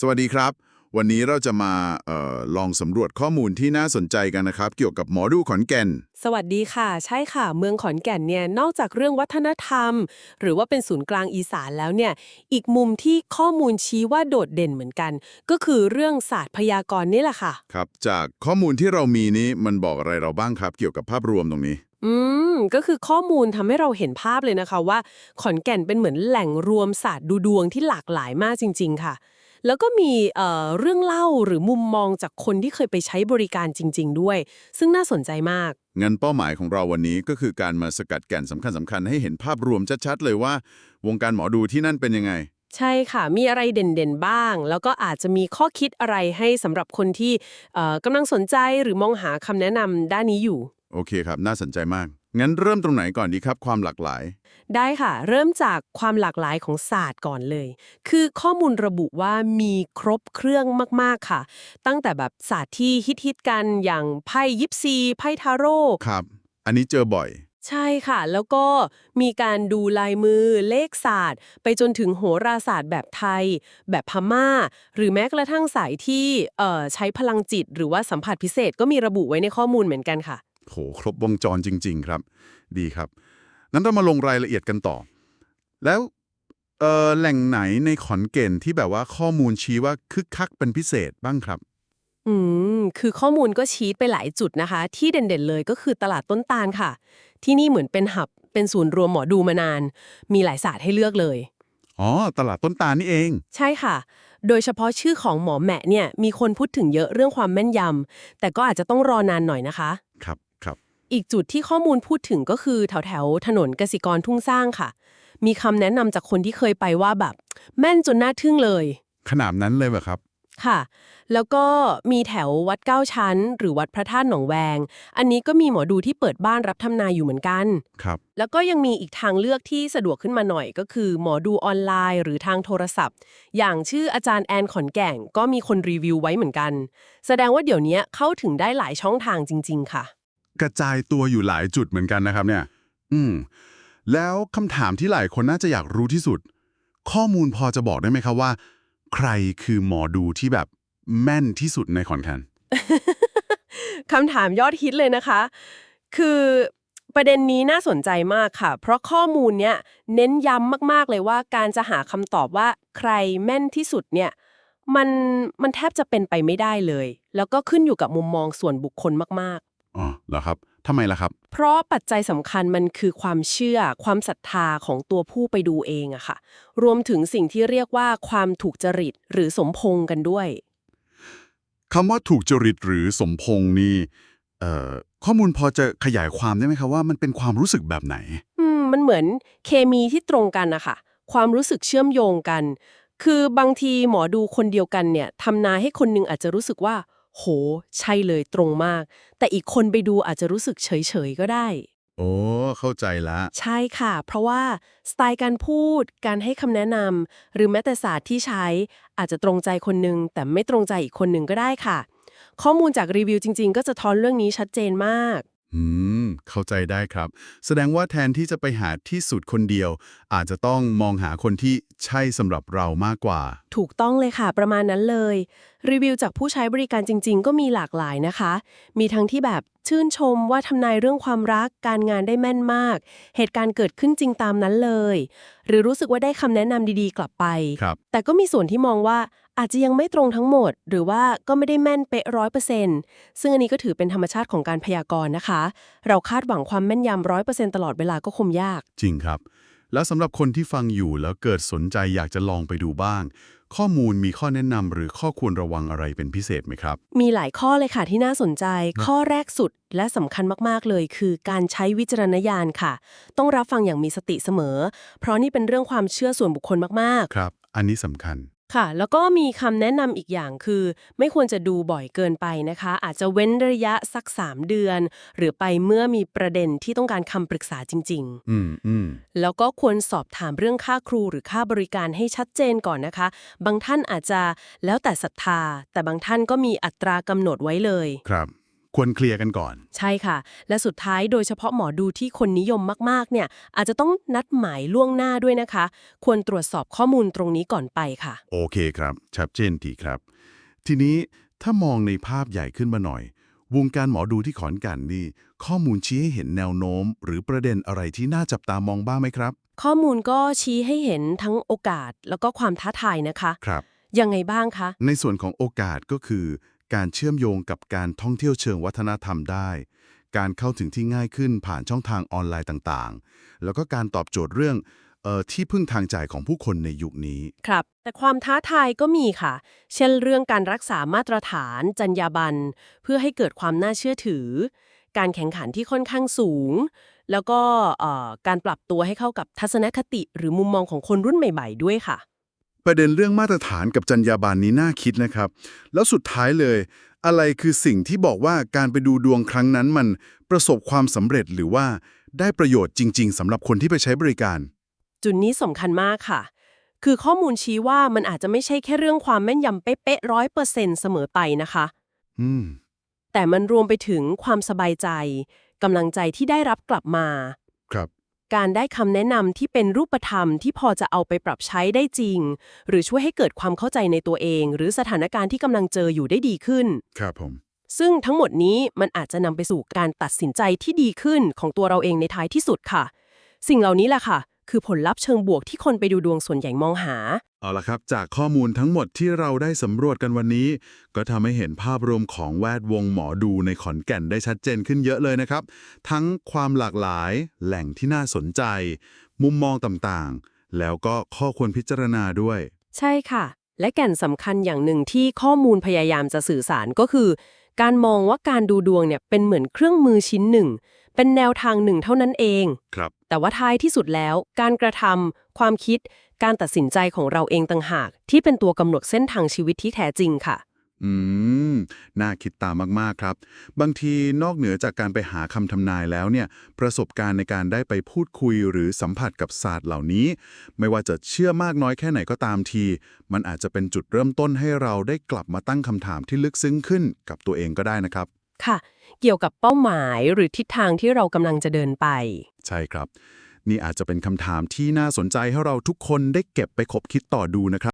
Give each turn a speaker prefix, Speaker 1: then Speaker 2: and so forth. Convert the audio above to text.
Speaker 1: สวัสดีครับ วันนี้เราจะมาเออลองสำรวจข้อมูลที่น่าสนใจกันนะครับ เกี่ยวกับหมอดูขอนแก่น
Speaker 2: สวัสดีค่ะ ใช่ค่ะ เมืองขอนแก่นเนี่ยนอกจากเรื่องวัฒนธรรม หรือว่าเป็นศูนย์กลางอีสานแล้วเนี่ย อีกมุมที่ข้อมูลชี้ว่าโดดเด่นเหมือนกัน ก็คือเรื่องศาสตร์พยากรณ์นี่แหละค่ะ
Speaker 1: ครับ จากข้อมูลที่เรามีนี้มันบอกอะไรเราบ้างครับ เกี่ยวกับภาพรวมตรงนี้
Speaker 2: อืม ก็คือข้อมูลทำให้เราเห็นภาพเลยนะคะว่า ขอนแก่นเป็นเหมือนแหล่งรวมศาสตร์ดูดวงที่หลากหลายมากจริง ๆ ค่ะ แล้วก็มีเอ่อเรื่องเล่าหรือมุมมองจากคนที่เคยไปใช้บริการจริง ๆ ด้วย ซึ่งน่าสนใจมาก
Speaker 1: งั้นเป้าหมายของเราวันนี้ก็คือการมาสกัดแก่นสำคัญสคัญๆให้เห็นภาพรวมชัดๆเลยว่า วงการหมอดูที่นั่นเป็นยังไง
Speaker 2: ใช่ค่ะ มีอะไรเด่นๆบ้าง แล้วก็อาจจะมีข้อคิดอะไรให้สำหรับคนที่เอ่อกำลังสนใจหรือมองหาคำแนะนำด้านนี้อยู่
Speaker 1: โอเคครับ น่าสนใจมาก งั้นเริ่มตรงไหนก่อนดีครับ ความหลากหลาย
Speaker 2: ได้ค่ะ เริ่มจากความหลากหลายของศาสตร์ก่อนเลย คือข้อมูลระบุว่ามีครบเครื่องมากๆค่ะ ตั้งแต่แบบศาสตร์ที่ฮิตๆกันอย่างไพ่ยิปซีไพ่ทาโร่
Speaker 1: ครับ อันนี้เจอบ่อย
Speaker 2: ใช่ค่ะ แล้วก็มีการดูลายมือเลขศาสตร์ ไปจนถึงโหราศาสตร์แบบไทย แบบพม่า หรือแม้กระทั่งสายที่เอ่อใช้พลังจิต หรือว่าสัมผัสพิเศษก็มีระบุไว้ในข้อมูลเหมือนกันค่ะ
Speaker 1: โหครบวงจรจริง ๆ ครับ ดีครับ นั้นเรามาลงรายละเอียดกันต่อ แล้วเอ่อแหล่งไหนในขอนแก่นที่แบบว่าข้อมูลชี้ว่าคึกคักเป็นพิเศษบ้างครับ
Speaker 2: อืม คือข้อมูลก็ชี้ไปหลายจุดนะคะ ที่เด่นๆเลยก็คือตลาดต้นตาลค่ะ ที่นี่เหมือนเป็นหับเป็นศูนย์รวมหมอดูมานาน มีหลายศาสตร์ให้เลือกเลย
Speaker 1: อ๋อ ตลาดต้นตาลนี่เอง
Speaker 2: ใช่ค่ะ โดยเฉพาะชื่อของหมอแหมะเนี่ยมีคนพูดถึงเยอะเรื่องความแม่นยำแต่ก็อาจจะต้องรอนานหน่อยนะคะ
Speaker 1: ครับครับ
Speaker 2: อีกจุดที่ข้อมูลพูดถึงก็คือแถวแถวๆถนนกสิกรทุ่งสร้างค่ะ มีคำแนะนำจากคนที่เคยไปว่าแบบ แม่นจนน่าทึ่งเลย
Speaker 1: ขนาดนั้นเลยเหรอครับ
Speaker 2: ค่ะ แล้วก็มีแถววัดเก้าชั้น หรือวัดพระธาตุหนองแวง อันนี้ก็มีหมอดูที่เปิดบ้านรับทำนายอยู่เหมือนกัน
Speaker 1: ครับ
Speaker 2: แล้วก็ยังมีอีกทางเลือกที่สะดวกขึ้นมาหน่อย ก็คือหมอดูออนไลน์ หรือทางโทรศัพท์ อย่างชื่ออาจารย์แอนขอนแก่งก็มีคนรีวิวไว้เหมือนกัน แสดงว่าเดี๋ยวนี้เข้าถึงได้หลายช่องทางจริง ๆ ค่ะ
Speaker 1: กระจายตัวอยู่หลายจุดเหมือนกันนะครับเนี่ย อืม แล้วคำถามที่หลายคนน่าจะอยากรู้ที่สุด ข้อมูลพอจะบอกได้ไหมครับว่า ใครคือหมอดูที่แบบแม่นที่สุดในขอนแก่น
Speaker 2: คำถามยอดฮิตเลยนะคะ คือประเด็นนี้น่าสนใจมากค่ะ เพราะข้อมูลเนี้ยเน้นย้ำมาก ๆ เลยว่าการจะหาคำตอบว่าใครแม่นที่สุดเนี่ยมันมันแทบจะเป็นไปไม่ได้เลย แล้วก็ขึ้นอยู่กับมุมมองส่วนบุคคลมาก
Speaker 1: อ๋อเหรอครับทำไมล่ะครับ
Speaker 2: ๆเพราะปัจจัยสำคัญมันคือความเชื่อ ความศรัทธาของตัวผู้ไปดูเองอะค่ะ รวมถึงสิ่งที่เรียกว่าความถูกจริตหรือสมพงษ์กันด้วย
Speaker 1: คำว่าถูกจริตหรือสมพงษ์นี่เอ่อข้อมูลพอจะขยายความได้ไหมครับว่ามันเป็นความรู้สึกแบบไหน
Speaker 2: อืมมันเหมือนเคมีที่ตรงกันนะคะความรู้สึกเชื่อมโยงกัน คือบางทีหมอดูคนเดียวกันเนี่ยทำนายให้คนหนึงอาจจะรู้สึกว่า โห ใช่เลยตรงมาก แต่อีกคนไปดูอาจจะรู้สึกเฉยๆก็ได้
Speaker 1: โอ้เข้าใจละ
Speaker 2: ใช่ค่ะ เพราะว่าสไตล์การพูด การให้คำแนะนำหรือแม้แต่ศาสตร์ที่ใช้ อาจจะตรงใจคนหนึง แต่ไม่ตรงใจอีกคนหนึ่งก็ได้ค่ะ ข้อมูลจากรีวิวจริง ๆ ก็จะท้อนเรื่องนี้ชัดเจนมาก
Speaker 1: อืม เข้าใจได้ครับ แสดงว่าแทนที่จะไปหาที่สุดคนเดียว อาจจะต้องมองหาคนที่ใช่สำหรับเรามากกว่า
Speaker 2: ถูกต้องเลยค่ะ ประมาณนั้นเลย รีวิวจากผู้ใช้บริการจริง ๆ ก็มีหลากหลายนะคะ มีทั้งที่แบบ ชื่นชมว่าทำนายเรื่องความรักการงานได้แม่นมาก เหตุการณ์เกิดขึ้นจริงตามนั้นเลย หรือรู้สึกว่าได้คำแนะนำดีๆ กลับไป
Speaker 1: ครับ
Speaker 2: แต่ก็มีส่วนที่มองว่าอาจจะยังไม่ตรงทั้งหมด หรือว่าก็ไม่ได้แม่นเป๊ะร้อยเปอร์เซ็นต์ซึ่งอันนี้ก็ถือเป็นธรรมชาติของการพยากรณ์นะคะ เราคาดหวังความแม่นยำร้อยเปอร์เซ็นต์ตลอดเวลาก็คงยาก
Speaker 1: จริงครับ แล้วสำหรับคนที่ฟังอยู่แล้วเกิดสนใจอยากจะลองไปดูบ้าง ข้อมูลมีข้อแนะนำหรือข้อควรระวังอะไรเป็นพิเศษไหมครับ
Speaker 2: มีหลายข้อเลยค่ะที่น่าสนใจ ข้อแรกสุดและสำคัญมาก ๆ เลย คือการใช้วิจารณญาณค่ะ ต้องรับฟังอย่างมีสติเสมอ เพราะนี่เป็นเรื่องความเชื่อส่วนบุคคลมาก
Speaker 1: ครับ อันนี้สำคัญ
Speaker 2: ๆ ค่ะ แล้วก็มีคำแนะนำอีกอย่างคือ ไม่ควรจะดูบ่อยเกินไปนะคะ อาจจะเว้นระยะสัก 3 เดือน หรือไปเมื่อมีประเด็นที่ต้องการคำปรึกษาจริงๆ
Speaker 1: อืมอืม
Speaker 2: แล้วก็ควรสอบถามเรื่องค่าครูหรือค่าบริการให้ชัดเจนก่อนนะคะ บางท่านอาจจะแล้วแต่ศรัทธา แต่บางท่านก็มีอัตรากำหนดไว้เลย
Speaker 1: ครับ ควรเคลียร์กันก่อน
Speaker 2: ใช่ค่ะ และสุดท้ายโดยเฉพาะหมอดูที่คนนิยมมากๆ เนี่ย อาจจะต้องนัดหมายล่วงหน้าด้วยนะคะ ควรตรวจสอบข้อมูลตรงนี้ก่อนไปค่ะ
Speaker 1: โอเคครับ ชัดเจนดีครับ ทีนี้ถ้ามองในภาพใหญ่ขึ้นมาหน่อย วงการหมอดูที่ขอนแก่นนี่ ข้อมูลชี้ให้เห็นแนวโน้ม หรือประเด็นอะไรที่น่าจับตามองบ้างไหมครับ
Speaker 2: ข้อมูลก็ชี้ให้เห็นทั้งโอกาสแล้วก็ความท้าทายนะคะ
Speaker 1: ครับ
Speaker 2: ยังไงบ้างคะ
Speaker 1: ในส่วนของโอกาสก็คือ การเชื่อมโยงกับการท่องเที่ยวเชิงวัฒนธรรมได้ การเข้าถึงที่ง่ายขึ้นผ่านช่องทางออนไลน์ต่างๆ แล้วก็การตอบโจทย์เรื่องเอ่อที่พึ่งทางใจของผู้คนในยุคนี้
Speaker 2: ครับ แต่ความท้าทายก็มีค่ะ เช่นเรื่องการรักษามาตรฐาน จรรยาบรรณเพื่อให้เกิดความน่าเชื่อถือ การแข่งขันที่ค่อนข้างสูง แล้วก็เอ่อการปรับตัวให้เข้ากับทัศนคติ หรือมุมมองของคนรุ่นใหม่ ๆ ด้วยค่ะ
Speaker 1: ประเด็นเรื่องมาตรฐานกับจรรยาบรรณนี้น่าคิดนะครับ แล้วสุดท้ายเลย อะไรคือสิ่งที่บอกว่าการไปดูดวงครั้งนั้นมันประสบความสำเร็จหรือว่าได้ประโยชน์จริง ๆสำหรับคนที่ไปใช้บริการ
Speaker 2: จุดนี้สำคัญมากค่ะ คือข้อมูลชี้ว่ามันอาจจะไม่ใช่แค่เรื่องความแม่นยำเป๊ะๆร้อยเปอร์เซ็นต์เสมอไปนะคะ
Speaker 1: อืม
Speaker 2: แต่มันรวมไปถึงความสบายใจกำลังใจที่ได้รับกลับมา
Speaker 1: ครับ
Speaker 2: การได้คำแนะนำที่เป็นรูปธรรมที่พอจะเอาไปปรับใช้ได้จริง หรือช่วยให้เกิดความเข้าใจในตัวเอง หรือสถานการณ์ที่กำลังเจออยู่ได้ดีขึ้น
Speaker 1: ครับผม
Speaker 2: ซึ่งทั้งหมดนี้มันอาจจะนำไปสู่การตัดสินใจที่ดีขึ้นของตัวเราเองในท้ายที่สุดค่ะ สิ่งเหล่านี้แหละค่ะ คือผลลัพธ์เชิงบวกที่คนไปดูดวงส่วนใหญ่มองหา
Speaker 1: เอาละครับ จากข้อมูลทั้งหมดที่เราได้สำรวจกันวันนี้ ก็ทำให้เห็นภาพรวมของแวดวงหมอดูในขอนแก่นได้ชัดเจนขึ้นเยอะเลยนะครับ ทั้งความหลากหลาย แหล่งที่น่าสนใจ มุมมองต่างๆ แล้วก็ข้อควรพิจารณาด้วย
Speaker 2: ใช่ค่ะ และแก่นสำคัญอย่างหนึ่งที่ข้อมูลพยายามจะสื่อสารก็คือ การมองว่าการดูดวงเนี่ยเป็นเหมือนเครื่องมือชิ้นหนึ่ง เป็นแนวทางหนึ่งเท่านั้นเอง
Speaker 1: ครับ
Speaker 2: แต่ว่าท้ายที่สุดแล้ว การกระทำความคิด การตัดสินใจของเราเองต่างหาก ที่เป็นตัวกำหนดเส้นทางชีวิตที่แท้จริงค่ะ
Speaker 1: อืม น่าคิดตามมากๆครับ บางทีนอกเหนือจากการไปหาคำทำนายแล้วเนี่ย ประสบการณ์ในการได้ไปพูดคุยหรือสัมผัสกับศาสตร์เหล่านี้ ไม่ว่าจะเชื่อมากน้อยแค่ไหนก็ตามที มันอาจจะเป็นจุดเริ่มต้นให้เราได้กลับมาตั้งคำถามที่ลึกซึ้งขึ้นกับตัวเองก็ได้นะครับ
Speaker 2: ค่ะ เกี่ยวกับเป้าหมายหรือทิศทางที่เรากำลังจะเดินไป
Speaker 1: ใช่ครับ นี่อาจจะเป็นคำถามที่น่าสนใจให้เราทุกคนได้เก็บไปคบคิดต่อดูนะครับ